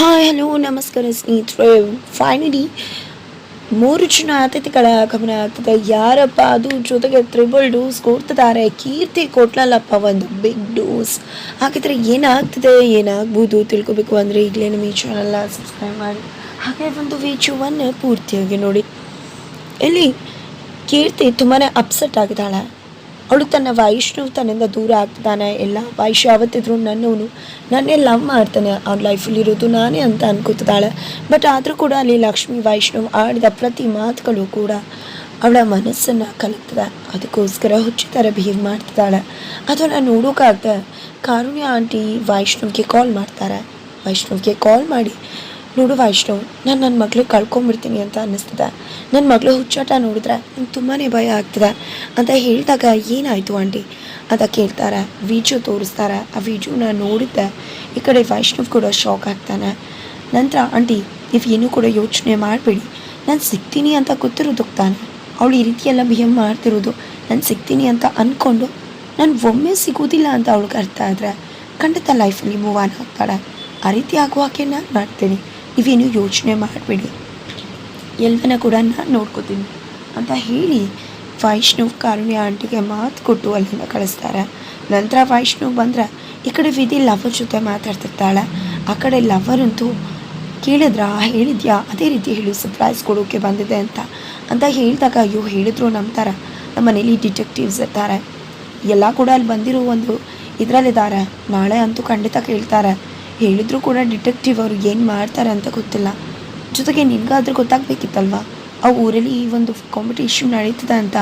Hi, hello, ನಮಸ್ಕಾರ ಸ್ನೇಹಿತರೆ. Finally ಮೂರು ಜನ ಅತಿಥಿಗಳ ಗಮನ ಆಗ್ತದೆ ಯಾರಪ್ಪ ಅದು? ಜೊತೆಗೆ ತ್ರಿಬಲ್ ಡೋಸ್ ಕೊಡ್ತಿದ್ದಾರೆ. ಕೀರ್ತಿ ಕೊಟ್ಲಲ್ಲಪ್ಪ, ಒಂದು ಬಿಗ್ ಡೋಸ್ ಹಾಗಿದ್ರೆ ಏನಾಗ್ತದೆ? ಏನಾಗ್ಬೋದು? ತಿಳ್ಕೊಬೇಕು ಅಂದರೆ ಈಗಲೇ ನಮ್ಮ ಈ ಚಾನಲ್ನ ಸಬ್ಸ್ಕ್ರೈಬ್ ಮಾಡಿ. ಹಾಗೆ ಒಂದು ವಿಡಿಯೋವನ್ನು ಪೂರ್ತಿಯಾಗಿ ನೋಡಿ. ಇಲ್ಲಿ ಕೀರ್ತಿ ತುಂಬಾ ಅಪ್ಸೆಟ್ ಆಗಿದ್ದಾಳೆ. ಅವಳು ತನ್ನ ವೈಷ್ಣವ್ ತನ್ನಿಂದ ದೂರ ಆಗ್ತಾನೆ. ಎಲ್ಲ ವೈಶ್ ಯಾವತ್ತಿದ್ರು ನನ್ನವನು ನನ್ನೇ ಲವ್ ಮಾಡ್ತಾನೆ. ಅವ್ನ ಲೈಫಲ್ಲಿ ಇರೋದು ನಾನೇ ಅಂತ ಅನ್ಕೋತಿದ್ದಾಳೆ. ಬಟ್ ಆದರೂ ಕೂಡ ಅಲ್ಲಿ ಲಕ್ಷ್ಮಿ, ವೈಷ್ಣವ್ ಆಡಿದ ಪ್ರತಿ ಮಾತುಗಳು ಕೂಡ ಅವಳ ಮನಸ್ಸನ್ನು ಕಲಕ್ತದೆ. ಅದಕ್ಕೋಸ್ಕರ ಹುಚ್ಚು ಥರ ಬಿಹೇವ್ ಮಾಡ್ತಿದ್ದಾಳೆ ಅದನ್ನು ನೋಡೋಕ್ಕಾಗ್ದೆ ಕಾರುಣ್ಯ ಆಂಟಿ ವೈಷ್ಣವ್ಗೆ ಕಾಲ್ ಮಾಡ್ತಾರೆ. ವೈಷ್ಣವ್ಗೆ ಕಾಲ್ ಮಾಡಿ ನೋಡು ವೈಷ್ಣವ್, ನಾನು ನನ್ನ ಮಗಳು ಕಳ್ಕೊಂಬಿಡ್ತೀನಿ ಅಂತ ಅನ್ನಿಸ್ತದೆ. ನನ್ನ ಮಗಳು ಹುಚ್ಚಾಟ ನೋಡಿದ್ರೆ ನಂಗೆ ತುಂಬಾ ಭಯ ಆಗ್ತದೆ. ಅಂತ ಹೇಳಿದಾಗ ಏನಾಯಿತು ಆಂಟಿ? ಅಂತ ಕೇಳ್ತಾರೆ. ವಿಡಿಯೋ ತೋರಿಸ್ತಾರೆ. ಆ ವಿಡಿಯೋನ ನೋಡಿದ್ದೆ. ಈ ಕಡೆ ವೈಷ್ಣವ್ ಕೂಡ ಶಾಕ್ ಆಗ್ತಾನೆ. ನಂತರ, ಆಂಟಿ, ನೀವು ಏನೂ ಕೂಡ ಯೋಚನೆ ಮಾಡಬೇಡಿ. ನಾನು ಸಿಗ್ತೀನಿ ಅಂತ ಗೊತ್ತಿರೋದಕ್ಕೆ ತಾನೆ. ಅವಳು ಈ ರೀತಿಯೆಲ್ಲ ಬಿಹೇವ್ ಮಾಡ್ತಿರೋದು ನಾನು ಸಿಗ್ತೀನಿ ಅಂತ ಅಂದ್ಕೊಂಡು ನಾನು ಒಮ್ಮೆ ಸಿಗೋದಿಲ್ಲ ಅಂತ ಅವಳಿಗೆ ಅರ್ಥ ಆದರೆ ಖಂಡಿತ ಲೈಫಲ್ಲಿ ಮೂವ್ ಆನ್ ಆಗ್ತಾಳೆ. ಆ ರೀತಿ ಆಗುವಾಗೆ ನಾನು ಮಾಡ್ತೀನಿ. ನೀವೇನು ಯೋಚನೆ ಮಾಡಬೇಡಿ. ಎಲ್ಲನ ಕೂಡ ನಾನು ನೋಡ್ಕೋತೀನಿ. ಅಂತ ಹೇಳಿ ವೈಷ್ಣವ್ ಕಾರುಣ್ಯ ಆಂಟಿಗೆ ಮಾತು ಕೊಟ್ಟು ಅಲ್ಲಿಂದ ಕಳಿಸ್ತಾರೆ. ನಂತರ ವೈಷ್ಣವ್ ಬಂದ್ರೆ ಈ ಕಡೆ ವಿಧಿ ಲವರ್ ಜೊತೆ ಮಾತಾಡ್ತಿರ್ತಾಳೆ. ಆ ಕಡೆ ಲವರ್ ಅಂತೂ ಕೇಳಿದ್ರಾ? ಹೇಳಿದ್ಯಾ? ಅದೇ ರೀತಿ ಹೇಳಿ ಸರ್ಪ್ರೈಸ್ ಕೊಡೋಕೆ ಬಂದಿದೆ ಅಂತ. ಅಂತ ಹೇಳಿದಾಗ ಅಯ್ಯೋ ಹೇಳಿದ್ರು ನಂಬ್ತಾರ. ನಮ್ಮ ಮನೇಲಿ ಡಿಟೆಕ್ಟಿವ್ಸ್ ಇರ್ತಾರೆ. ಎಲ್ಲ ಕೂಡ ಅಲ್ಲಿ ಬಂದಿರೋ ಒಂದು ಇದರಲ್ಲಿದ್ದಾರೆ. ನಾಳೆ ಅಂತೂ ಖಂಡಿತ ಕೇಳ್ತಾರೆ. ಹೇಳಿದ್ರು ಕೂಡ ಡಿಟೆಕ್ಟಿವ್ ಅವರು ಏನು ಮಾಡ್ತಾರೆ ಅಂತ ಗೊತ್ತಿಲ್ಲ. ಜೊತೆಗೆ ನಿನ್ಗಾದ್ರೂ ಗೊತ್ತಾಗಬೇಕಿತ್ತಲ್ವಾ? ಆ ಊರಲ್ಲಿ ಈ ಒಂದು ಕಾಂಪಿಟೇಷನ್ ನಡೀತದೆ ಅಂತ.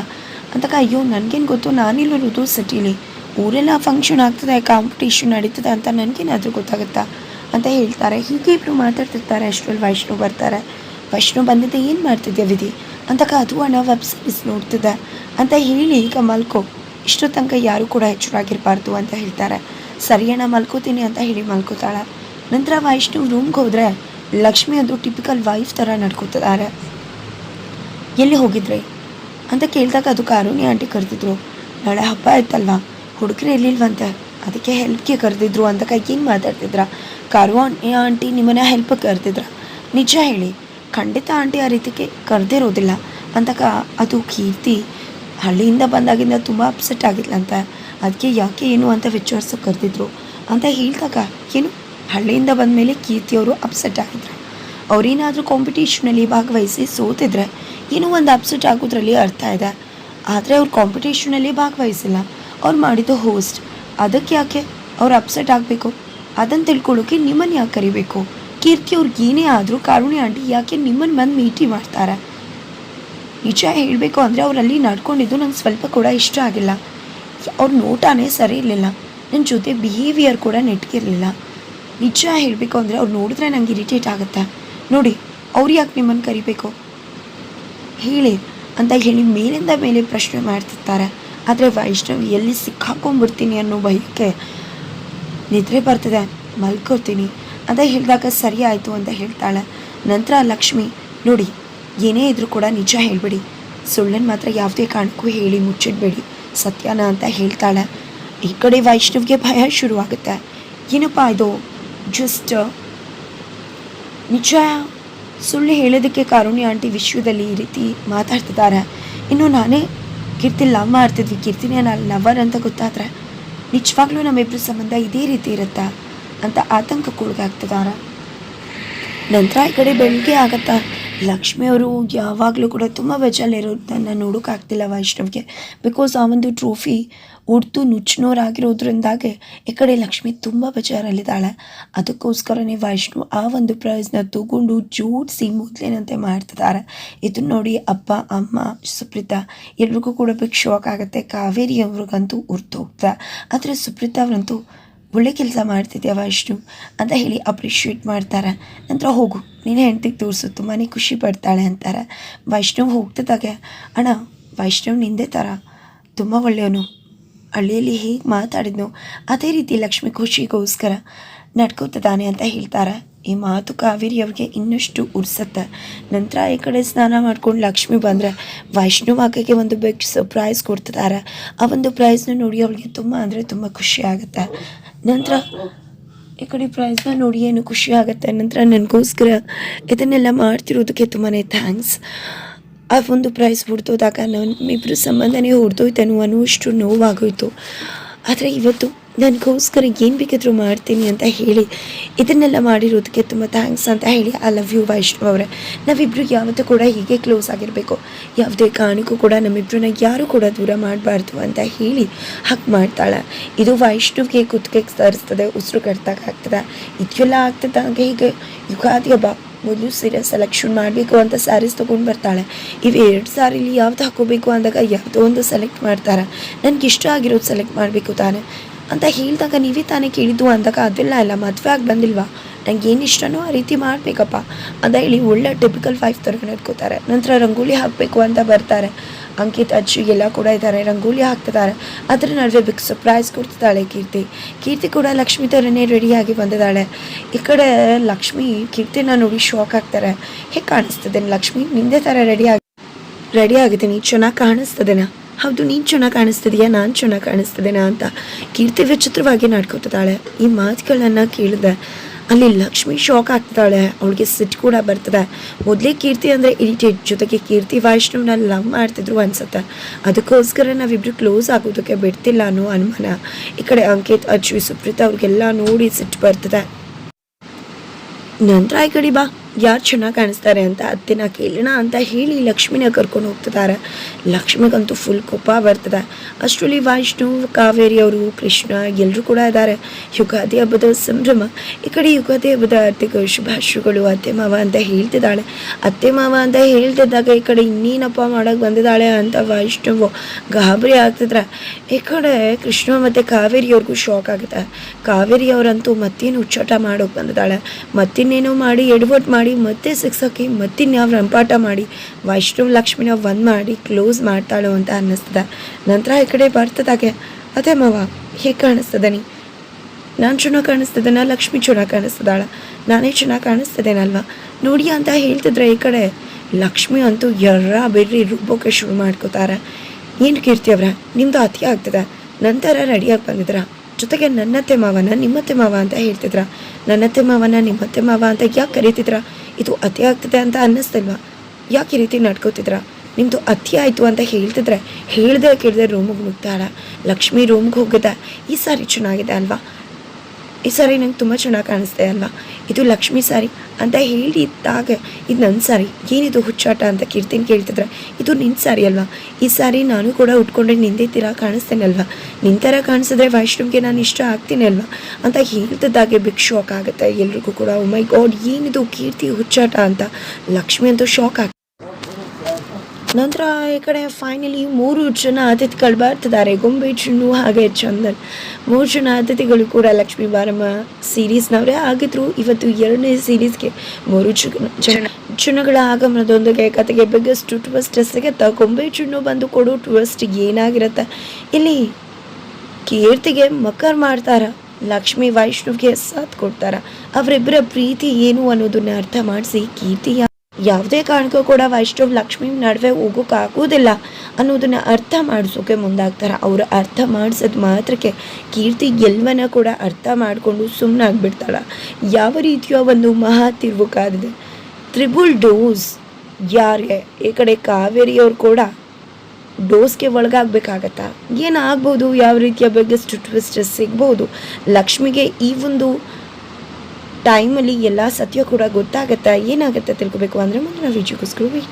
ಅಂತಕ ಅಯ್ಯೋ, ನನಗೇನು ಗೊತ್ತು? ನಾನಿಲ್ಲಿರೋದು ಸಿಟಿಲಿ ಊರೆಲ್ಲ ಫಂಕ್ಷನ್ ಆಗ್ತದೆ ಕಾಂಪಿಟೇಷನ್ ನಡೀತದೆ ಅಂತ ನನಗೇನಾದರೂ ಗೊತ್ತಾಗುತ್ತಾ? ಅಂತ ಹೇಳ್ತಾರೆ. ಹೀಗೆ ಇಬ್ಬರು ಮಾತಾಡ್ತಿರ್ತಾರೆ. ಅಷ್ಟರಲ್ಲಿ ವೈಷ್ಣು ಬರ್ತಾರೆ. ವೈಷ್ಣು ಬಂದಿದ್ದೆ, ಏನು ಮಾಡ್ತಿದ್ದೆ ವಿಧಿ? ಅಂತಕ ಅದು ಅಣ್ಣ ವೆಬ್ ಸೀರೀಸ್ ನೋಡ್ತಿದ್ದೆ. ಅಂತ ಹೇಳಿ ಈಗ ಮಲ್ಕೋ. ಇಷ್ಟು ತನಕ ಯಾರೂ ಕೂಡ ಎಚ್ಚರಾಗಿರಬಾರ್ದು ಅಂತ ಹೇಳ್ತಾರೆ. ಸರಿ ಅಣ್ಣ ಮಲ್ಕೋತೀನಿ ಅಂತ ಹೇಳಿ ಮಲ್ಕೋತಾಳೆ. ನಂತರ ವೈಷ್ಣವ್ ರೂಮ್ಗೆ ಹೋದರೆ ಲಕ್ಷ್ಮಿ ಅದು ಟಿಪಿಕಲ್ ವೈಫ್ ಥರ ನಡ್ಕೋತಿದ್ದಾರೆ ಎಲ್ಲಿ ಹೋಗಿದ್ರಿ? ಅಂತ ಕೇಳಿದಾಗ ಅದು ಕಾರುಣಿ ಆಂಟಿ ಕರೆದಿದ್ರು. ನಾಳೆ ಹಬ್ಬ ಆಯ್ತಲ್ವಾ? ಹುಡುಗರು ಎಲ್ಲಿಲ್ವಂತೆ? ಅದಕ್ಕೆ ಹೆಲ್ಪ್ಗೆ ಕರೆದಿದ್ರು ಅಂತ ಏನು ಮಾತಾಡ್ತಿದ್ರ? ಕಾರು ಆಂಟಿ ನಿಮ್ಮನ್ನ ಹೆಲ್ಪ್ ಕರೆದಿದ್ರ. ನಿಜ ಹೇಳಿ, ಖಂಡಿತ ಆಂಟಿ ಆ ರೀತಿಗೆ ಕರೆದಿರೋದಿಲ್ಲ. ಅಂತಕ ಅದು ಕೀರ್ತಿ ಹಳ್ಳಿಯಿಂದ ಬಂದಾಗಿಂದ ತುಂಬ ಅಪ್ಸೆಟ್ ಆಗಿದ್ಲಂತೆ. ಅದಕ್ಕೆ ಯಾಕೆ ಏನು ಅಂತ ವಿಚಾರಿಸ ಕರೆದಿದ್ರು ಅಂತ ಹೇಳಿದಾಗ ಏನು? ಹಳ್ಳಿಯಿಂದ ಬಂದ ಮೇಲೆ ಕೀರ್ತಿಯವರು ಅಪ್ಸೆಟ್ ಆಗಿದ್ರು. ಅವರೇನಾದರೂ ಕಾಂಪಿಟೇಷನಲ್ಲಿ ಭಾಗವಹಿಸಿ ಸೋತಿದ್ರೆ ಏನೋ ಒಂದು ಅಪ್ಸೆಟ್ ಆಗೋದ್ರಲ್ಲಿ ಅರ್ಥ ಇದೆ. ಆದರೆ ಅವ್ರು ಕಾಂಪಿಟೇಷನಲ್ಲಿ ಭಾಗವಹಿಸಿಲ್ಲ. ಅವ್ರು ಮಾಡಿದ್ದು ಹೋಸ್ಟ್ ಅದಕ್ಕೆ ಯಾಕೆ ಅವ್ರು ಅಪ್ಸೆಟ್ ಆಗಬೇಕು? ಅದನ್ನು ತಿಳ್ಕೊಳ್ಳೋಕೆ ನಿಮ್ಮನ್ನು ಯಾಕೆ ಕರಿಬೇಕು? ಕೀರ್ತಿ ಅವ್ರಿಗೆ ಏನೇ ಆದರೂ ಕಾರುಣಿ ಆಂಟಿ ಯಾಕೆ ನಿಮ್ಮನ್ನು ಬಂದು ಮೀಟಿ ಮಾಡ್ತಾರೆ? ನಿಜ ಹೇಳಬೇಕು ಅಂದರೆ ಅವರಲ್ಲಿ ನಡ್ಕೊಂಡಿದ್ದು ನಂಗೆ ಸ್ವಲ್ಪ ಕೂಡ ಇಷ್ಟ ಆಗಿಲ್ಲ. ಅವ್ರ ನೋಟನೇ ಸರಿ ಇರಲಿಲ್ಲ. ನನ್ನ ಜೊತೆ ಬಿಹೇವಿಯರ್ ಕೂಡ ನೆಟ್ಗಿರಲಿಲ್ಲ. ನಿಜ ಹೇಳಬೇಕು ಅಂದರೆ ಅವ್ರು ನೋಡಿದ್ರೆ ನಂಗೆ ಇರಿಟೇಟ್ ಆಗುತ್ತೆ? ನೋಡಿ, ಅವ್ರು ಯಾಕೆ ನಿಮ್ಮನ್ನು ಕರಿಬೇಕು? ಹೇಳಿ ಅಂತ ಹೇಳಿ ಮೇಲಿಂದ ಮೇಲೆ ಪ್ರಶ್ನೆ ಮಾಡ್ತಿರ್ತಾರೆ. ಆದರೆ ವೈಷ್ಣವ್ ಎಲ್ಲಿ ಸಿಕ್ಕಾಕೊಂಡ್ಬಿಡ್ತೀನಿ ಅನ್ನೋ ಭಯಕ್ಕೆ ನಿದ್ರೆ ಬರ್ತದೆ. ಮಲ್ಕೋತೀನಿ ಅಂತ ಹೇಳಿದಾಗ ಸರಿ ಆಯಿತು ಅಂತ ಹೇಳ್ತಾಳೆ. ನಂತರ ಲಕ್ಷ್ಮಿ, ನೋಡಿ, ಏನೇ ಇದ್ರೂ ಕೂಡ ನಿಜ ಹೇಳಿಬಿಡಿ. ಸುಳ್ಳನ್ನು ಮಾತ್ರ ಯಾವುದೇ ಕಾರಣಕ್ಕೂ ಹೇಳಿ ಮುಚ್ಚಿಡಬೇಡಿ. ಸತ್ಯನ ಅಂತ ಹೇಳ್ತಾಳೆ. ಈ ಕಡೆ ವೈಷ್ಣವ್ಗೆ ಭಯ ಶುರುವಾಗುತ್ತೆ. ಏನಪ್ಪ ಇದು? ಜಸ್ಟ್ ನಿಜ ಸುಳ್ಳು ಹೇಳೋದಕ್ಕೆ ಕಾರುಣ್ಯ ಆಂಟಿ ವಿಶ್ವದಲ್ಲಿ ಈ ರೀತಿ ಮಾತಾಡ್ತಿದ್ದಾರೆ. ಇನ್ನು ನಾನೇ ಕೀರ್ತಿ ಲವ್ ಮಾಡ್ತಿದ್ವಿ. ಕೀರ್ತಿನೇ ನಾನು ಲವರ್ ಅಂತ ಗೊತ್ತಾದ್ರೆ ನಿಜವಾಗ್ಲೂ ನಮ್ಮಿಬ್ಬರ ಸಂಬಂಧ ಇದೇ ರೀತಿ ಇರುತ್ತಾ ಅಂತ ಆತಂಕಕ್ಕೊಳಗಾಗ್ತಿದ್ದಾರೆ ನಂತರ ಈ ಕಡೆ ಬೆಳಗ್ಗೆ ಆಗತ್ತಾ ಲಕ್ಷ್ಮಿ ಅವರು ಯಾವಾಗಲೂ ಕೂಡ ತುಂಬ ಬೇಜಾರಿರೋದನ್ನು ನೋಡೋಕ್ಕಾಗ್ತಿಲ್ಲ ವೈಷ್ಣವ್ಗೆ. ಬಿಕಾಸ್ ಆ ಒಂದು ಟ್ರೋಫಿ ಉಡ್ದು ನುಚ್ಚಿನೋರಾಗಿರೋದ್ರಿಂದಾಗೆ ಈ ಕಡೆ ಲಕ್ಷ್ಮಿ ತುಂಬ ಬೇಜಾರಲ್ಲಿದ್ದಾಳೆ. ಅದಕ್ಕೋಸ್ಕರನೇ ವೈಷ್ಣು ಆ ಒಂದು ಪ್ರೈಸ್ನ ತಗೊಂಡು ಜೋಡಿಸಿ ಮೊದಲೇನಂತೆ ಮಾಡ್ತಿದ್ದಾರೆ. ಇದನ್ನ ನೋಡಿ ಅಪ್ಪ, ಅಮ್ಮ, ಸುಪ್ರೀತಾ ಎಲ್ರಿಗೂ ಕೂಡ ಬಿಗ್ ಶಾಕ್ ಆಗುತ್ತೆ. ಕಾವೇರಿ ಅವ್ರಿಗಂತೂ ಉರ್ತು ಹೋಗ್ತಾ ಆದರೆ ಸುಪ್ರೀತಾ ಅವರಂತೂ ಒಳ್ಳೆ ಕೆಲಸ ಮಾಡ್ತಿದ್ಯಾ ಇಷ್ಟು ಅಂತ ಹೇಳಿ ಅಪ್ರಿಷಿಯೇಟ್ ಮಾಡ್ತಾರೆ. ನಂತರ ಹೋಗು, ನೀನು ಹೆಂಡ್ತಿಗೆ ತೋರಿಸು ತುಂಬಾ ಖುಷಿ ಪಡ್ತಾಳೆ ಅಂತಾರೆ. ವೈಷ್ಣವ್ ಹೋಗ್ತಿದ್ದಾಗೆ, ಅಣ್ಣ ವೈಷ್ಣವ್ ನಿಂದೆ ಥರ ತುಂಬ ಒಳ್ಳೆಯವನು. ಹಳ್ಳಿಯಲ್ಲಿ ಹೇಗೆ ಮಾತಾಡಿದ್ನು, ಅದೇ ರೀತಿ ಲಕ್ಷ್ಮಿ ಖುಷಿಗೋಸ್ಕರ ನಡ್ಕೋತಿದ್ದಾನೆ ಅಂತ ಹೇಳ್ತಾರೆ. ಈ ಮಾತು ಕಾವೇರಿ ಅವ್ರಿಗೆ ಇನ್ನಷ್ಟು ಉರ್ಸತ್ತೆ. ನಂತರ ಈ ಕಡೆ ಸ್ನಾನ ಮಾಡ್ಕೊಂಡು ಲಕ್ಷ್ಮಿ ಬಂದರೆ ವೈಷ್ಣವ್ ಆಕೆಗೆ ಒಂದು ಬಿಗ್ ಸರ್ಪ್ರೈಸ್ ಕೊಡ್ತಿದ್ದಾರೆ ಆ ಒಂದು ಪ್ರೈಸ್ನ ನೋಡಿ ಅವಳಿಗೆ ತುಂಬ ಅಂದರೆ ತುಂಬ ಖುಷಿ ಆಗುತ್ತೆ. ನಂತರ ಈ ಕಡೆ ಪ್ರೈಸ್ನ ನೋಡಿ ಏನು ಖುಷಿ ಆಗುತ್ತೆ. ನಂತರ ನನಗೋಸ್ಕರ ಇದನ್ನೆಲ್ಲ ಮಾಡ್ತಿರೋದಕ್ಕೆ ತುಂಬಾ ಥ್ಯಾಂಕ್ಸ್ ಆ ಒಂದು ಪ್ರೈಸ್ ಹೊಡೆದೋದಾಗ ನಮ್ಮಿಬ್ಬರು ಸಂಬಂಧನೇ ಹೊಡೆದೋಯ್ತೇನೋ ಅನ್ನುವಷ್ಟು ನೋವಾಗೋಯ್ತು. ಆದರೆ ಇವತ್ತು ನನಗೋಸ್ಕರ ಏನು ಬೇಕಿದ್ರು ಮಾಡ್ತೀನಿ ಅಂತ ಹೇಳಿ, ಇದನ್ನೆಲ್ಲ ಮಾಡಿರೋದಕ್ಕೆ ತುಂಬ ಥ್ಯಾಂಕ್ಸ್ ಅಂತ ಹೇಳಿ ಐ ಲವ್ ಯು ವೈಷ್ಣವ್ ಅವರೇ. ನಾವಿಬ್ಬರು ಯಾವತ್ತೂ ಕೂಡ ಹೀಗೆ ಕ್ಲೋಸ್ ಆಗಿರಬೇಕು. ಯಾವುದೇ ಕಾರಣಕ್ಕೂ ಕೂಡ ನಮ್ಮಿಬ್ಬರನ್ನ ಯಾರೂ ಕೂಡ ದೂರ ಮಾಡಬಾರ್ದು ಅಂತ ಹೇಳಿ ಹಾಗೆ ಮಾಡ್ತಾಳೆ. ಇದು ವೈಷ್ಣವ್ಗೆ ಕುತ್ತಿಗೆ ತರಿಸ್ತದೆ, ಉಸಿರು ಕಟ್ದಾಗ ಆಗ್ತದೆ. ಇದೆಲ್ಲ ಆಗ್ತದಂಗೆ ಹೀಗೆ ಯುಗಾದಿ ಹಬ್ಬ ಮೊದಲು ಸೀರೆ ಸೆಲೆಕ್ಷನ್ ಮಾಡಬೇಕು ಅಂತ ಸ್ಯಾರೀಸ್ ತೊಗೊಂಡು ಬರ್ತಾಳೆ. ಇವು ಎರಡು ಸಾರಿಲಿ ಯಾವ್ದು ಹಾಕೋಬೇಕು ಅಂದಾಗ ಯಾವುದೋ ಒಂದು ಸೆಲೆಕ್ಟ್ ಮಾಡ್ತಾರೆ. ನನಗೆ ಇಷ್ಟ ಆಗಿರೋದು ಸೆಲೆಕ್ಟ್ ಮಾಡಬೇಕು ತಾನೆ. ಅಂತ ಹೇಳಿದಾಗ ನೀವೇ ತಾನೇ ಕೇಳಿದ್ದು ಅಂದಾಗ ಅದೆಲ್ಲ ಇಲ್ಲ ಮದುವೆ ಆಗಿ ಬಂದಿಲ್ವಾ? ನಂಗೆ ಏನು ಇಷ್ಟನೋ ಆ ರೀತಿ ಮಾಡಬೇಕಪ್ಪ. ಅಂತ ಹೇಳಿ ಒಳ್ಳೆ ಟಿಪಿಕಲ್ ವೈಫ್ ಥರ ನಡ್ಕೋತಾರೆ. ನಂತರ ರಂಗೋಲಿ ಹಾಕಬೇಕು ಅಂತ ಬರ್ತಾರೆ. ಅಂಕಿತ್ ಅಜ್ಜಿ ಎಲ್ಲ ಕೂಡ ಇದ್ದಾರೆ, ರಂಗೋಲಿ ಹಾಕ್ತಿದ್ದಾರೆ. ಅದರ ನಡುವೆ ಬಿಗ್ ಸರ್ಪ್ರೈಸ್ ಕೊಡ್ತಿದ್ದಾಳೆ ಕೀರ್ತಿ. ಕೀರ್ತಿ ಕೂಡ ಲಕ್ಷ್ಮಿ ಥರನೇ ರೆಡಿಯಾಗಿ ಬಂದಿದ್ದಾಳೆ. ಈ ಕಡೆ ಲಕ್ಷ್ಮಿ ಕೀರ್ತಿನ ನೋಡಿ ಶಾಕ್ ಆಗ್ತಾರೆ. ಹೇಗೆ ಕಾಣಿಸ್ತದೆ ಲಕ್ಷ್ಮಿ? ನಿಂದೆ ಥರ ರೆಡಿಯಾಗಿ ರೆಡಿ ಆಗಿದ್ದೀನಿ ಚೆನ್ನಾಗಿ ಕಾಣಿಸ್ತದೇನಾ? ಹೌದು, ನೀನು ಚೆನ್ನಾಗಿ ಕಾಣಿಸ್ತಿದೀಯಾ? ನಾನು ಚೆನ್ನಾಗಿ ಕಾಣಿಸ್ತದೇನಾ ಅಂತ ಕೀರ್ತಿ ವಿಚಿತ್ರವಾಗಿ ನಡ್ಕೋತಿದ್ದಾಳೆ. ಈ ಮಾತುಗಳನ್ನು ಕೇಳಿದೆ. ಅಲ್ಲಿ ಲಕ್ಷ್ಮಿ ಶಾಕ್ ಆಗ್ತಾಳೆ. ಅವಳಿಗೆ ಸಿಟ್ಟು ಕೂಡ ಬರ್ತದೆ. ಮೊದಲೇ ಕೀರ್ತಿ ಅಂದರೆ ಇರಿಟೇಟ್. ಜೊತೆಗೆ ಕೀರ್ತಿ ವೈಷ್ಣವ್ನ ಲವ್ ಮಾಡ್ತಿದ್ರು ಅನ್ಸುತ್ತೆ. ಅದಕ್ಕೋಸ್ಕರ ನಾವಿಬ್ರು ಕ್ಲೋಸ್ ಆಗೋದಕ್ಕೆ ಬಿಡ್ತಿಲ್ಲ ಅನ್ನೋ ಅನುಮಾನ. ಈ ಕಡೆ ಅಂಕಿತ್, ಅಜ್ವಿ, ಸುಪ್ರೀತಾ ಅವ್ರಿಗೆಲ್ಲ ನೋಡಿ ಸಿಟ್ಟು ಬರ್ತದೆ. ನಂತರ ಈ ಕಡೆ ಬಾ. ಯಾರು ಚೆನ್ನಾಗಿ ಕಾಣಿಸ್ತಾರೆ ಅಂತ ಅತ್ತೆನ ಕೇಳೋಣ ಅಂತ ಹೇಳಿ ಲಕ್ಷ್ಮಿನ ಕರ್ಕೊಂಡು ಹೋಗ್ತಿದ್ದಾರೆ. ಲಕ್ಷ್ಮಿಗಂತೂ ಫುಲ್ ಕೋಪ ಬರ್ತದೆ. ಅಷ್ಟರಲ್ಲಿ ವೈಷ್ಣು, ಕಾವೇರಿ ಅವರು, ಕೃಷ್ಣ ಎಲ್ಲರೂ ಕೂಡ ಇದ್ದಾರೆ. ಯುಗಾದಿ ಹಬ್ಬದ ಸಂಭ್ರಮ. ಈ ಕಡೆ ಯುಗಾದಿ ಹಬ್ಬದ ಆರ್ಥಿಕ ಶುಭಾಶಯಗಳು ಅತ್ತೆ ಮಾವ ಅಂತ ಹೇಳ್ತಿದ್ದಾಳೆ. ಅತ್ತೆ ಮಾವ ಅಂತ ಹೇಳ್ತಿದ್ದಾಗ ಈ ಕಡೆ ಇನ್ನೇನಪ್ಪ ಮಾಡಕ್ಕೆ ಬಂದಿದ್ದಾಳೆ ಅಂತ ವೈಷ್ಣವ್ ಗಾಬರಿ ಆಗ್ತಿದ್ರೆ. ಈ ಕಡೆ ಕೃಷ್ಣ ಮತ್ತು ಕಾವೇರಿಯವ್ರಿಗೂ ಶಾಕ್ ಆಗುತ್ತೆ. ಕಾವೇರಿ ಅವರಂತೂ ಮತ್ತೇನು ಉಚ್ಚಾಟ ಮಾಡೋಕೆ ಬಂದಿದ್ದಾಳೆ. ಮತ್ತಿನ್ನೇನೋ ಮಾಡಿ ಎಡವಟ್ ಮಾಡಿ, ಮತ್ತೆ ಸಿಕ್ಸೋಕೆ ಮತ್ತಿನ್ಯಾವ ರಂಪಾಟ ಮಾಡಿ, ವೈಷ್ಣವ್, ಲಕ್ಷ್ಮಿನ ಒಂದು ಮಾಡಿ ಕ್ಲೋಸ್ ಮಾಡ್ತಾಳು ಅಂತ ಅನ್ನಿಸ್ತದೆ. ನಂತರ ಈ ಕಡೆ ಬರ್ತದಾಗೆ ಅದೇ ಮಾವ, ಹೇಗೆ ಕಾಣಿಸ್ತದೆ ನೀ. ನಾನು ಚೆನ್ನಾಗಿ ಲಕ್ಷ್ಮಿ ಚೆನ್ನಾಗಿ ಕಾಣಿಸ್ತದಾಳ. ನಾನೇ ಚೆನ್ನಾಗಿ ಕಾಣಿಸ್ತದೇನಲ್ವಾ? ನೋಡಿ ಅಂತ ಹೇಳ್ತಿದ್ರೆ ಈ ಕಡೆ ಲಕ್ಷ್ಮಿ ಅಂತೂ ಎರ್ರ ಬಿಡ್ರಿ ರುಬ್ಬೋಕೆ ಶುರು ಮಾಡ್ಕೋತಾರೆ. ಏನು ಕೀರ್ತಿ ಅವ್ರ? ನಿಮ್ಮದು ಅತಿ ಆಗ್ತದೆ ನಂತರ ರೆಡಿಯಾಗಿ ಬಂದಿದ್ರ ಜೊತೆಗೆ ನನ್ನತ್ತೆ ಮಾವನ ನಿಮ್ಮತ್ತೆ ಮಾವ ಅಂತ ಹೇಳ್ತಿದ್ರ? ನನ್ನತ್ತೆ ಮಾವನ ನಿಮ್ಮತ್ತೆ ಮಾವ ಅಂತ ಯಾಕೆ ಕರೀತಿದ್ರ? ಇದು ಅತಿ ಆಗ್ತದೆ ಅಂತ ಅನ್ನಿಸ್ತಿಲ್ವಾ? ಯಾಕೆ ಈ ರೀತಿ ನಡ್ಕೋತಿದ್ರ? ನಿಮ್ಮದು ಅತಿ ಆಯಿತು ಅಂತ ಹೇಳ್ತಿದ್ರೆ ಹೇಳ್ದೆ ಕೇಳ್ದೆ ರೂಮಿಗೆ ಮುಗ್ದಾಳ. ಲಕ್ಷ್ಮಿ ರೂಮ್ಗೆ ಹೋಗಿದೆ. ಈ ಸಾರಿ ಚೆನ್ನಾಗಿದೆ ಅಲ್ವಾ? ಈ ಸಾರಿ ನಂಗೆ ತುಂಬ ಚೆನ್ನಾಗಿ ಕಾಣಿಸ್ತೆ ಅಲ್ವಾ ಇದು ಲಕ್ಷ್ಮಿ ಸಾರಿ ಅಂತ ಹೇಳಿದ್ದಾಗ, ಇದು ನನ್ನ ಸಾರಿ, ಏನಿದು ಹುಚ್ಚಾಟ ಅಂತ ಕೀರ್ತಿನ ಕೇಳ್ತಿದ್ರೆ, ಇದು ನಿನ್ನ ಸಾರಿ ಅಲ್ವಾ? ಈ ಸಾರಿ ನಾನು ಕೂಡ ಉಟ್ಕೊಂಡ್ರೆ ನಿಂದೇ ತೀರ ಕಾಣಿಸ್ತೇನೆ ಅಲ್ವಾ? ನಿನ್ನ ಥರ ಕಾಣಿಸಿದ್ರೆ ವೈಷ್ಣವ್ಗೆ ನಾನು ಇಷ್ಟ ಆಗ್ತೀನಿ ಅಲ್ವಾ? ಅಂತ ಹೇಳ್ತಿದ್ದಾಗೆ ಬಿಗ್ ಶಾಕ್ ಆಗುತ್ತೆ ಎಲ್ರಿಗೂ ಕೂಡ. "Oh ಮೈ ಗಾಡ್ ಏನಿದು ಕೀರ್ತಿ ಹುಚ್ಚಾಟ ಅಂತ. ಲಕ್ಷ್ಮಿ ಅಂತೂ ಶಾಕ್ ಆಗ ನಂತರ ಈ ಕಡೆ ಫೈನಲಿ ಮೂರು ಜನ ಅತಿಥಿಗಳು ಬರ್ತಿದ್ದಾರೆ. ಗೊಂಬೆ ಚುಣ್ಣು ಹಾಗೆ ಚಂದನ್. ಮೂರು ಜನ ಅತಿಥಿಗಳು ಕೂಡ ಲಕ್ಷ್ಮೀ ಬಾರಮ್ಮ ಸೀರೀಸ್ನವರೇ ಆಗಿದ್ರು ಇವತ್ತು ಎರಡನೇ ಸೀರೀಸ್ಗೆ ಮೂರು ಜನ ಚುನಗಳ ಜನಗಳ ಆಗಮನದೊಂದಿಗೆ ಕತೆಗೆ ಬಿಗ್ಗೆಸ್ಟ್ ಟ್ವಿಸ್ಟ್ ಸಿಗುತ್ತೆ ಗೊಂಬೆ ಚುಣ್ಣು ಬಂದು ಕೊಡೋ ಟ್ವಿಸ್ಟ್ ಏನಾಗಿರುತ್ತೆ? ಇಲ್ಲಿ ಕೀರ್ತಿಗೆ ಮಕ್ಕರ್ ಮಾಡ್ತಾರ. ಲಕ್ಷ್ಮಿ ವೈಷ್ಣವ್ಗೆ ಸಾಥ್ ಕೊಡ್ತಾರ. ಅವರಿಬ್ಬರ ಪ್ರೀತಿ ಏನು ಅನ್ನೋದನ್ನ ಅರ್ಥ ಮಾಡಿಸಿ ಕೀರ್ತಿ ಯಾ- ಯಾವುದೇ ಕಾರಣಕ್ಕೂ ಕೂಡ ವೈಷ್ಣವ್ ಲಕ್ಷ್ಮಿ ನಡುವೆ ಹೋಗೋಕ್ಕಾಗೋದಿಲ್ಲ ಅನ್ನೋದನ್ನು ಅರ್ಥ ಮಾಡಿಸೋಕೆ ಮುಂದಾಗ್ತಾರೆ. ಅವರು ಅರ್ಥ ಮಾಡಿಸಿದ ಮಾತ್ರಕ್ಕೆ ಕೀರ್ತಿ ಎಲ್ಲವನ್ನ ಕೂಡ ಅರ್ಥ ಮಾಡಿಕೊಂಡು ಸುಮ್ಮನಾಗ್ಬಿಡ್ತಾಳ ಯಾವ ರೀತಿಯ ಒಂದು ಮಹಾ ತಿರುವು ಕಾದಿದೆ ತ್ರಿಬುಲ್ ಡೋಸ್ ಯಾರಿಗೆ? ಈ ಕಡೆ ಕಾವೇರಿಯವ್ರು ಕೂಡ ಡೋಸ್ಗೆ ಒಳಗಾಗಬೇಕಾಗತ್ತಾ? ಏನಾಗ್ಬೋದು? ಯಾವ ರೀತಿಯ ಬಿಗ್ಗೆಸ್ಟ್ ಟ್ವಿಸ್ಟ್ ಸಿಗ್ಬೋದು? ಲಕ್ಷ್ಮಿಗೆ ಈ ಒಂದು ಟೈಮಲ್ಲಿ ಎಲ್ಲ ಸತ್ಯ ಕೂಡ ಗೊತ್ತಾಗತ್ತಾ ಏನಾಗುತ್ತೆ ತಿಳ್ಕೊಬೇಕು ಅಂದರೆ ಮುಂದಿನ ವಿಡಿಯೋಗೋಸ್ಕರ